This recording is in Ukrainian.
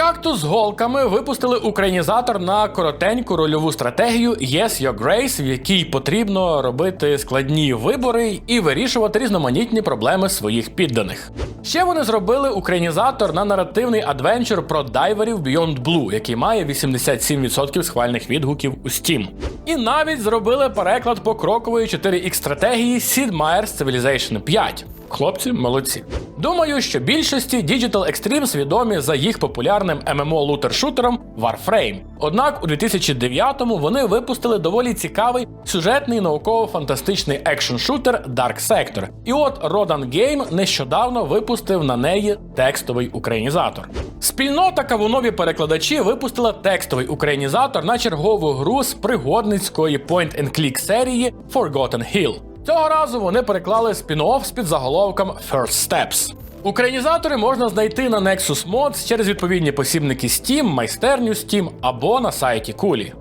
Кактус голками випустили українізатор на коротеньку рольову стратегію Yes Your Grace, в якій потрібно робити складні вибори і вирішувати різноманітні проблеми своїх підданих. Ще вони зробили українізатор на наративний адвенчур про дайверів Beyond Blue, який має 87% схвальних відгуків у Steam. І навіть зробили переклад покрокової 4X стратегії Sid Meier's Civilization 5. Хлопці молодці. Думаю, що більшості Digital Extremes відомі за їх популярним ММО лутер-шутером Warframe. Однак у 2009-му вони випустили доволі цікавий сюжетний науково-фантастичний екшн-шутер Dark Sector. І от Rodan Game нещодавно випустив на неї текстовий українізатор. Спільнота кавунові перекладачі випустила текстовий українізатор на чергову гру з пригодницької point-and-click серії Forgotten Hill. Цього разу вони переклали спін-офф з під заголовком First Steps. Українізатори можна знайти на Nexus Mods через відповідні посібники Steam, майстерню Steam або на сайті Кулі.